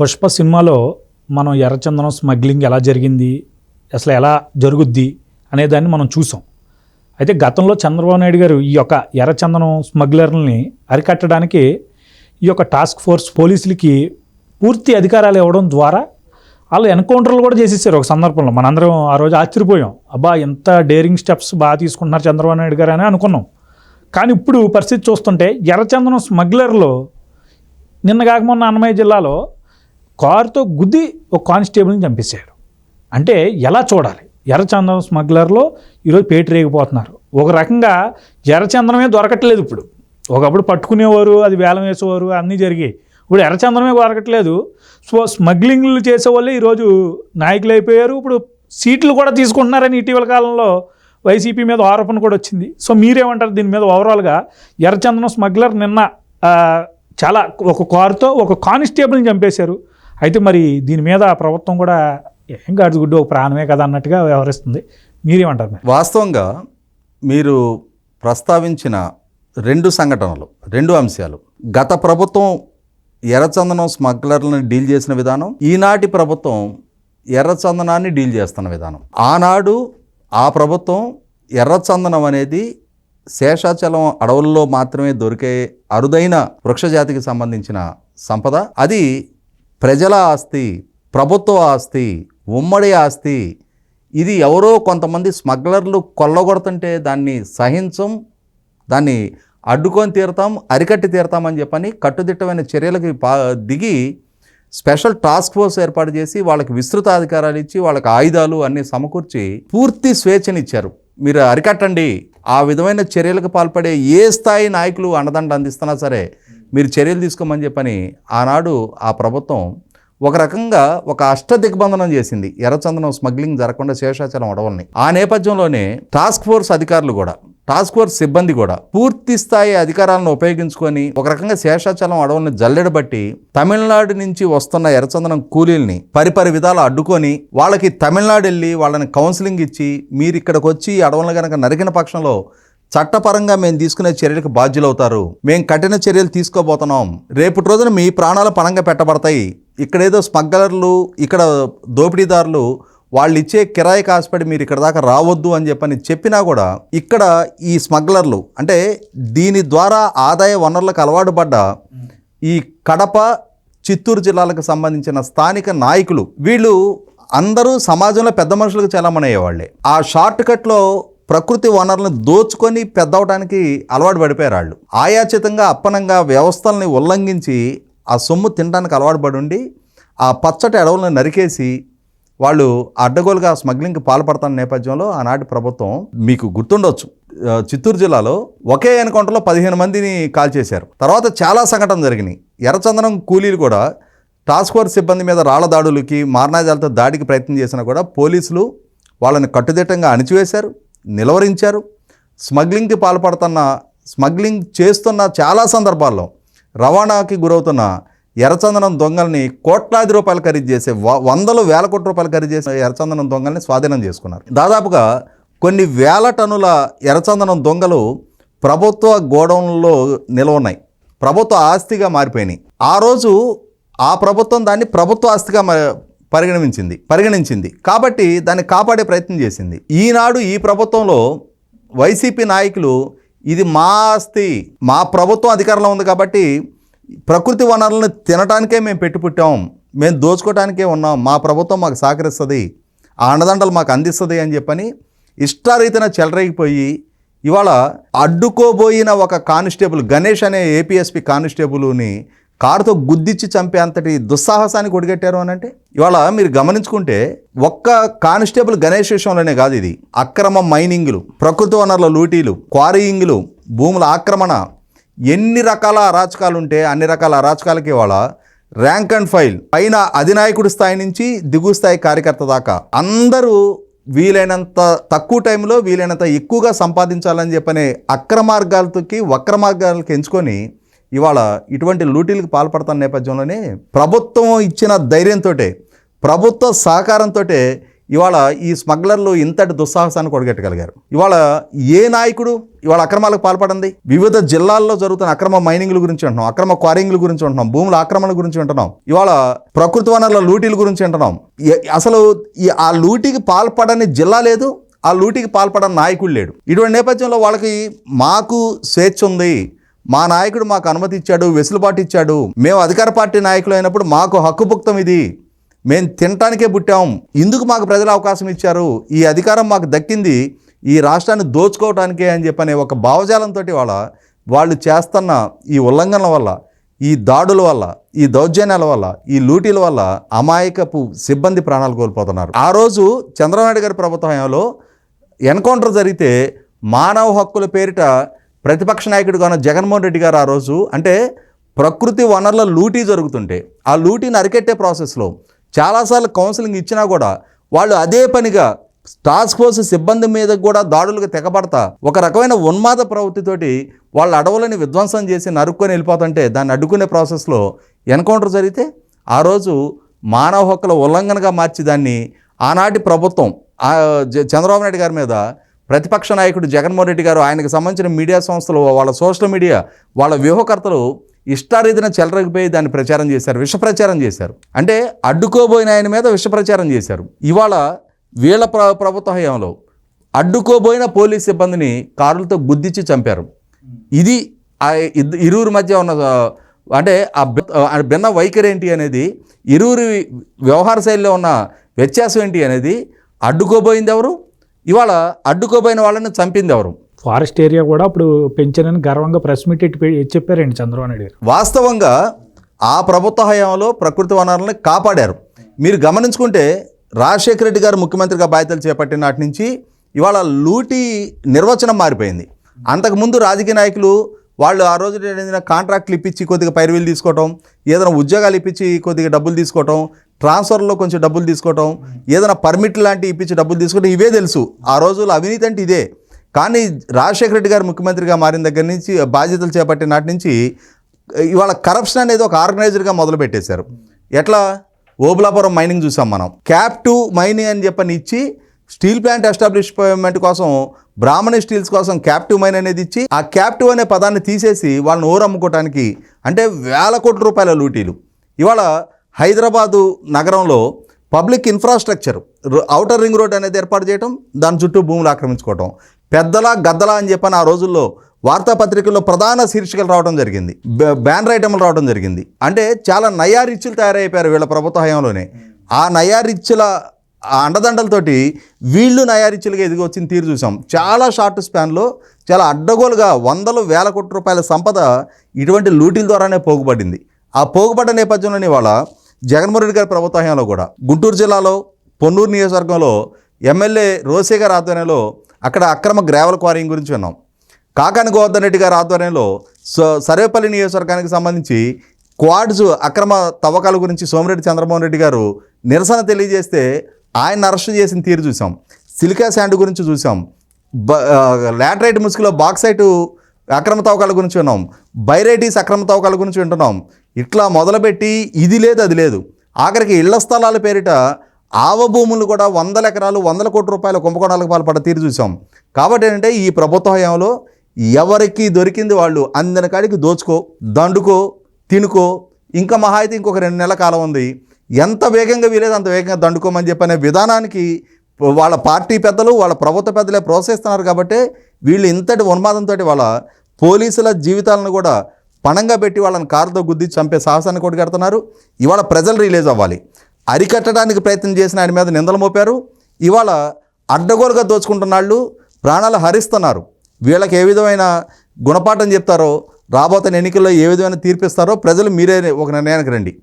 పుష్ప సినిమాలో మనం ఎర్రచందనం స్మగ్లింగ్ ఎలా జరిగింది అసలు ఎలా జరుగుద్ది అనే దాన్ని మనం చూసాం. అయితే గతంలో చంద్రబాబు నాయుడు గారు ఈ యొక్క ఎర్రచందనం స్మగ్లర్లని అరికట్టడానికి ఈ యొక్క టాస్క్ ఫోర్స్ పోలీసులకి పూర్తి అధికారాలు ఇవ్వడం ద్వారా వాళ్ళు ఎన్కౌంటర్లు కూడా చేసేసారు ఒక సందర్భంలో. మనందరం ఆ రోజు ఆశ్చర్యపోయాం. అబ్బా ఎంత డేరింగ్ స్టెప్స్ బాగా తీసుకుంటున్నారు చంద్రబాబు నాయుడు గారు అని అనుకున్నాం. కానీ ఇప్పుడు పరిస్థితి చూస్తుంటే ఎర్రచందనం స్మగ్లర్లో నిన్న కాకమున్న అన్నమయ్య జిల్లాలో కారుతో గుద్ది ఒక కానిస్టేబుల్ని చంపేశారు. అంటే ఎలా చూడాలి? ఎర్రచందనం స్మగ్లర్లో ఈరోజు పేటు రేగిపోతున్నారు. ఒక రకంగా ఎర్రచందనమే దొరకట్లేదు ఇప్పుడు. ఒకప్పుడు పట్టుకునేవారు అది వేలం వేసేవారు అన్నీ జరిగాయి. ఇప్పుడు ఎర్రచందనమే దొరకట్లేదు. సో స్మగ్లింగ్లు చేసేవాళ్ళే ఈరోజు నాయకులు అయిపోయారు. ఇప్పుడు సీట్లు కూడా తీసుకుంటున్నారని ఇటీవల కాలంలో వైసీపీ మీద ఆరోపణ కూడా వచ్చింది. సో మీరేమంటారు దీని మీద ఓవరాల్గా ఎర్రచందనం స్మగ్లర్ నిన్న చాలా ఒక కారుతో ఒక కానిస్టేబుల్ని చంపేశారు. అయితే మరి దీని మీద ప్రభుత్వం కూడా ఏం కాదు గుడ్డు ఒక ప్రాణమే కదా అన్నట్టుగా వ్యవహరిస్తుంది. మీరేమంటారు మరి? వాస్తవంగా మీరు ప్రస్తావించిన రెండు సంఘటనలు రెండు అంశాలు. గత ప్రభుత్వం ఎర్రచందనం స్మగ్లర్లను డీల్ చేసిన విధానం ఈనాటి ప్రభుత్వం ఎర్రచందనాన్ని డీల్ చేస్తున్న విధానం. ఆనాడు ఆ ప్రభుత్వం ఎర్రచందనం అనేది శేషాచలం అడవుల్లో మాత్రమే దొరికే అరుదైన వృక్షజాతికి సంబంధించిన సంపద. అది ప్రజల ఆస్తి ప్రభుత్వ ఆస్తి ఉమ్మడి ఆస్తి. ఇది ఎవరో కొంతమంది స్మగ్లర్లు కొల్లగొడుతుంటే దాన్ని సహించం దాన్ని అడ్డుకొని తీరుతాం అరికట్టి తీరుతామని చెప్పని కట్టుదిట్టమైన చర్యలకి పా దిగి స్పెషల్ టాస్క్ ఫోర్స్ ఏర్పాటు చేసి వాళ్ళకి విస్తృత అధికారాలు ఇచ్చి వాళ్ళకి ఆయుధాలు అన్నీ సమకూర్చి పూర్తి స్వేచ్ఛనిచ్చారు. మీరు అరికట్టండి. ఆ విధమైన చర్యలకు పాల్పడే ఏ స్థాయి నాయకులు అండదండ అందిస్తున్నా సరే మీరు చర్యలు తీసుకోమని చెప్పని ఆనాడు ఆ ప్రభుత్వం ఒక రకంగా ఒక అష్ట దిగ్బంధనం చేసింది. ఎర్రచందనం స్మగ్లింగ్ జరగకుండా శేషాచలం అడవుల్ని. ఆ నేపథ్యంలోనే టాస్క్ ఫోర్స్ అధికారులు కూడా టాస్క్ ఫోర్స్ సిబ్బంది కూడా పూర్తి స్థాయి అధికారాలను ఉపయోగించుకొని ఒక రకంగా శేషాచలం అడవుల్ని జల్లెడబట్టి తమిళనాడు నుంచి వస్తున్న ఎర్రచందనం కూలీల్ని పరిపరి విధాలు అడ్డుకొని వాళ్ళకి తమిళనాడు వెళ్ళి వాళ్ళని కౌన్సిలింగ్ ఇచ్చి మీరు ఇక్కడికి వచ్చి అడవులను కనుక నరికిన పక్షంలో చట్టపరంగా మేము తీసుకునే చర్యలకు బాధ్యులవుతారు. మేము కఠిన చర్యలు తీసుకోబోతున్నాం. రేపటి రోజున మీ ప్రాణాలు పణంగా పెట్టబడతాయి. ఇక్కడేదో స్మగ్లర్లు ఇక్కడ దోపిడీదారులు వాళ్ళు ఇచ్చే కిరాయి కాసుపడి మీరు ఇక్కడ దాకా రావద్దు అని చెప్పని చెప్పినా కూడా ఇక్కడ ఈ స్మగ్లర్లు అంటే దీని ద్వారా ఆదాయ వనరులకు అలవాటు పడ్డ ఈ కడప చిత్తూరు జిల్లాలకు సంబంధించిన స్థానిక నాయకులు వీళ్ళు అందరూ సమాజంలో పెద్ద మనుషులకు చలామణయ్యేవాళ్ళే ఆ షార్ట్ కట్లో ప్రకృతి వనరులను దోచుకొని పెద్దవడానికి అలవాటు పడిపోయారు వాళ్ళు. ఆయాచితంగా అప్పనంగా వ్యవస్థల్ని ఉల్లంఘించి ఆ సొమ్ము తినడానికి అలవాటు పడి ఉండి ఆ పచ్చటి అడవులను నరికేసి వాళ్ళు అడ్డగోలుగా స్మగ్లింగ్కి పాల్పడుతున్న నేపథ్యంలో ఆనాటి ప్రభుత్వం మీకు గుర్తుండొచ్చు. చిత్తూరు జిల్లాలో ఒకే ఎన్కౌంటర్లో పదిహేను మందిని కాల్ చేశారు. తర్వాత చాలా సంఘటనలు జరిగినాయి. ఎర్రచందనం కూలీలు కూడా టాస్క్ ఫోర్స్ సిబ్బంది మీద రాళ్ళ దాడులకి మారణాజాలతో దాడికి ప్రయత్నం చేసినా కూడా పోలీసులు వాళ్ళని కట్టుదిట్టంగా అణిచివేశారు. నిలవరించారు. స్మగ్లింగ్కి పాల్పడుతున్న స్మగ్లింగ్ చేస్తున్న చాలా సందర్భాల్లో రవాణాకి గురవుతున్న ఎర్రచందనం దొంగల్ని కోట్లాది రూపాయలు ఖరీదు చేసే వ- వందలు వేల కోట్ల రూపాయలు ఖరీదు చేసే ఎర్రచందనం దొంగల్ని స్వాధీనం చేసుకున్నారు. దాదాపుగా కొన్ని వేల టన్నుల ఎర్రచందనం దొంగలు ప్రభుత్వ గోడౌన్లో నిల్వున్నాయి. ప్రభుత్వ ఆస్తిగా మారిపోయినాయి. ఆ రోజు ఆ ప్రభుత్వం దాన్ని ప్రభుత్వ ఆస్తిగా పరిగణించింది పరిగణించింది. కాబట్టి దాన్ని కాపాడే ప్రయత్నం చేసింది. ఈనాడు ఈ ప్రభుత్వంలో వైసీపీ నాయకులు ఇది మా ఆస్తి మా ప్రభుత్వం అధికారంలో ఉంది కాబట్టి ప్రకృతి వనరులను తినటానికే మేము పెట్టుపుట్టాం మేము దోచుకోవటానికే ఉన్నాం మా ప్రభుత్వం మాకు సహకరిస్తుంది ఆ అండదండలు మాకు అందిస్తుంది అని చెప్పని ఇష్టారీతిన చెలరేగిపోయి ఇవాళ అడ్డుకోబోయిన ఒక కానిస్టేబుల్ గణేష్ అనే ఏపీఎస్పి కానిస్టేబుల్ని కారుతో గుద్దిచ్చి చంపే అంతటి దుస్సాహసానికి ఒడిగట్టారు అని అంటే ఇవాళ మీరు గమనించుకుంటే ఒక్క కానిస్టేబుల్ గణేష్ విషయంలోనే కాదు ఇది. అక్రమ మైనింగ్లు ప్రకృతి వనరుల లూటీలు క్వారీయింగ్లు భూముల ఆక్రమణ ఎన్ని రకాల అరాచకాలు ఉంటే అన్ని రకాల అరాచకాలకి ఇవాళ ర్యాంక్ అండ్ ఫైల్ పైన అధినాయకుడి స్థాయి నుంచి దిగువ స్థాయి కార్యకర్త దాకా అందరూ వీలైనంత తక్కువ టైంలో వీలైనంత ఎక్కువగా సంపాదించాలని చెప్పనే అక్రమార్గాలకి వక్ర మార్గాలకి ఎంచుకొని ఇవాళ ఇటువంటి లూటీలకు పాల్పడతాన్న నేపథ్యంలోనే ప్రభుత్వం ఇచ్చిన ధైర్యంతో ప్రభుత్వ సహకారంతో ఇవాళ ఈ స్మగ్లర్లు ఇంతటి దుస్సాహసాన్ని కొడగట్టగలిగారు. ఇవాళ ఏ నాయకుడు ఇవాళ అక్రమాలకు పాల్పడింది? వివిధ జిల్లాల్లో జరుగుతున్న అక్రమ మైనింగ్ల గురించి ఉంటున్నాం అక్రమ క్వారింగ్ల గురించి ఉంటున్నాం భూముల ఆక్రమణ గురించి ఉంటున్నాం ఇవాళ ప్రకృతి వనరుల లూటీల గురించి అంటున్నాం అసలు ఈ ఆ లూటీకి పాల్పడని జిల్లా లేదు ఆ లూటీకి పాల్పడని నాయకుడు లేడు. ఇటువంటి నేపథ్యంలో వాళ్ళకి మాకు స్వేచ్ఛ ఉంది మా నాయకుడు మాకు అనుమతి ఇచ్చాడు వెసులుబాటు ఇచ్చాడు మేము అధికార పార్టీ నాయకులు అయినప్పుడు మాకు హక్కుపుక్తం ఇది. మేము తినటానికే పుట్టాం. ఇందుకు మాకు ప్రజలు అవకాశం ఇచ్చారు. ఈ అధికారం మాకు దక్కింది. ఈ రాష్ట్రాన్ని దోచుకోవటానికే అని చెప్పనే ఒక భావజాలంతో వాళ్ళ వాళ్ళు చేస్తున్న ఈ ఉల్లంఘనల వల్ల ఈ దాడుల వల్ల ఈ దౌర్జన్యాల వల్ల ఈ లూటీల వల్ల అమాయకపు సిబ్బంది ప్రాణాలు కోల్పోతున్నారు. ఆ రోజు చంద్రబాబు నాయుడు గారి ప్రభుత్వ హయాంలో ఎన్కౌంటర్ జరిగితే మానవ హక్కుల పేరిట ప్రతిపక్ష నాయకుడిగా ఉన్న జగన్మోహన్ రెడ్డి గారు ఆ రోజు అంటే ప్రకృతి వనరుల లూటీ జరుగుతుంటే ఆ లూటీని అరికెట్టే ప్రాసెస్లో చాలాసార్లు కౌన్సిలింగ్ ఇచ్చినా కూడా వాళ్ళు అదే పనిగా టాస్క్ ఫోర్స్ సిబ్బంది మీద కూడా దాడులకు తెగబడతా ఒక రకమైన ఉన్మాద ప్రవృత్తితోటి వాళ్ళ అడవులని విధ్వంసం చేసి నరుక్కొని వెళ్ళిపోతుంటే దాన్ని అడ్డుకునే ప్రాసెస్లో ఎన్కౌంటర్ జరిగితే ఆ రోజు మానవ హక్కుల ఉల్లంఘనగా మార్చి దాన్ని ఆనాటి ప్రభుత్వం ఆ చంద్రబాబు నాయుడు గారి మీద ప్రతిపక్ష నాయకుడు జగన్మోహన్ రెడ్డి గారు ఆయనకు సంబంధించిన మీడియా సంస్థలు వాళ్ళ సోషల్ మీడియా వాళ్ళ వ్యూహకర్తలు ఇష్టారీతిన చెలరకపోయి దాన్ని ప్రచారం చేశారు విష ప్రచారం చేశారు. అంటే అడ్డుకోబోయిన ఆయన మీద విష ప్రచారం చేశారు. ఇవాళ వీళ్ళ ప్ర ప్రభుత్వ హయాంలో అడ్డుకోబోయిన పోలీస్ సిబ్బందిని కారులతో గుద్దించి చంపారు. ఇది ఆ ఇరువురి మధ్య ఉన్న అంటే ఆ భిన్న వైఖరి ఏంటి అనేది ఇరువురి వ్యవహార శైలిలో ఉన్న వ్యత్యాసం ఏంటి అనేది అడ్డుకోబోయింది ఎవరు? ఇవాళ అడ్డుకోబోయిన వాళ్ళని చంపింది ఎవరు? ఫారెస్ట్ ఏరియా కూడా అప్పుడు పెంచానని గర్వంగా ప్రెస్ మీట్ చెప్పారండి చంద్రబాబు నాయుడు గారు. వాస్తవంగా ఆ ప్రభుత్వ హయాంలో ప్రకృతి వనరుల్ని కాపాడారు. మీరు గమనించుకుంటే రాజశేఖర రెడ్డి గారు ముఖ్యమంత్రిగా బాధ్యతలు చేపట్టిన నాటి నుంచి ఇవాళ లూటీ నిర్వచనం మారిపోయింది. అంతకుముందు రాజకీయ నాయకులు వాళ్ళు ఆ రోజు ఏదైనా కాంట్రాక్ట్లు ఇప్పించి కొద్దిగా పైరువీలు తీసుకోవటం ఏదైనా ఉద్యోగాలు ఇప్పించి కొద్దిగా డబ్బులు తీసుకోవటం ట్రాన్స్ఫర్లో కొంచెం డబ్బులు తీసుకోవటం ఏదైనా పర్మిట్ లాంటివి ఇప్పించి డబ్బులు తీసుకోవటం ఇవే తెలుసు. ఆ రోజుల్లో అవినీతి అంటే ఇదే. కానీ రాజశేఖర రెడ్డి గారు ముఖ్యమంత్రిగా మారిన దగ్గర నుంచి బాధ్యతలు చేపట్టిన నాటి నుంచి ఇవాళ కరప్షన్ అనేది ఒక ఆర్గనైజర్గా మొదలు పెట్టేశారు. ఎట్లా? ఓబులాపురం మైనింగ్ చూసాం మనం. క్యాప్ టు మైనింగ్ అని చెప్పని ఇచ్చి స్టీల్ ప్లాంట్ ఎస్టాబ్లిష్మెంట్ కోసం బ్రాహ్మణి స్టీల్స్ కోసం క్యాప్టివ్ మైన్ అనేది ఇచ్చి ఆ క్యాప్టివ్ అనే పదాన్ని తీసేసి వాళ్ళని ఓరమ్ముకోవటానికి అంటే వేల కోట్ల రూపాయల లూటీలు. ఇవాళ హైదరాబాదు నగరంలో public infrastructure outer ring road అనేది ఏర్పాటు చేయడం దాని చుట్టూ భూములు ఆక్రమించుకోవటం. పెద్దలా గద్దలా అని చెప్పని ఆ రోజుల్లో వార్తాపత్రికల్లో ప్రధాన శీర్షికలు రావడం జరిగింది. బ్యానర్ ఐటమ్లు రావడం జరిగింది. అంటే చాలా నయారిచ్చులు తయారైపోయారు వీళ్ళ ప్రభుత్వ హయాంలోనే. ఆ నయారిచ్చుల ఆ అండదండలతోటి వీళ్ళు నయారిచ్చులుగా ఎదిగి వచ్చిన తీరు చూసాం. చాలా షార్ట్ స్పాన్లో చాలా అడ్డగోలుగా వందలు వేల కోట్ల రూపాయల సంపద ఇటువంటి లూటీల ద్వారానే పోగుపడింది. ఆ పోగుపడ్డ నేపథ్యంలోని వాళ్ళ జగన్మోహన్ రెడ్డి గారి ప్రభుత్వ హయాంలో కూడా. గుంటూరు జిల్లాలో పొన్నూరు నియోజకవర్గంలో ఎమ్మెల్యే రోసే గారి ఆధ్వర్యంలో అక్కడ అక్రమ గ్రావెల్ క్వారింగ్ గురించి విన్నాం. కాకాని గోవర్ధన్ రెడ్డి గారి ఆధ్వర్యంలో సర్వేపల్లి నియోజకవర్గానికి సంబంధించి క్వాడ్స్ అక్రమ తవ్వకాల గురించి సోమిరెడ్డి చంద్రమోహన్ రెడ్డి గారు నిరసన తెలియజేస్తే ఆయన అరెస్ట్ చేసిన తీరు చూసాం. సిలికా శాండ్ గురించి చూసాం. బ ల్యాటరైట్ లాటరైట్ ముసుగులో బాక్సైట్ అక్రమ తవ్వకాల గురించి విన్నాం. బైరైటీస్ అక్రమ తవ్వకాల గురించి వింటున్నాం. ఇట్లా మొదలుపెట్టి ఇది లేదు అది లేదు. ఆఖరికి ఇళ్ళ స్థలాల పేరిట ఆవ భూములు కూడా వందల ఎకరాలు వందల కోట్ల రూపాయల కుంభకోణాలకు పాల్పడ తీరు చూసాం కాబట్టి ఏంటంటే ఈ ప్రభుత్వ హయాంలో ఎవరికి దొరికింది వాళ్ళు అందిన కాడికి దోచుకో దండుకో తినుకో. ఇంకా మహా అయితే ఇంకొక రెండు నెలల కాలం ఉంది. ఎంత వేగంగా వీలేదు అంత వేగంగా దండుకోమని చెప్పనే విధానానికి వాళ్ళ పార్టీ పెద్దలు వాళ్ళ ప్రభుత్వ పెద్దలే ప్రోత్సహిస్తున్నారు కాబట్టి వీళ్ళు ఇంతటి ఉన్మాదంతో వాళ్ళ పోలీసుల జీవితాలను కూడా పణంగా పెట్టి వాళ్ళని కారుతో గుద్ది చంపే సాహసాన్ని కొట్టుకెడుతున్నారు ఇవాళ ప్రజలు రిలీజ్ అవ్వాలి. అరికట్టడానికి ప్రయత్నం చేసిన ఆయన మీద నిందలు మోపారు. ఇవాళ అడ్డగోలుగా దోచుకుంటున్న వాళ్ళు ప్రాణాలు హరిస్తున్నారు. వీళ్ళకి ఏ విధమైన గుణపాఠం చెప్తారో రాబోతున్న ఎన్నికల్లో ఏ విధమైన తీర్పిస్తారో ప్రజలు మీరే ఒక నిర్ణయానికి రండి.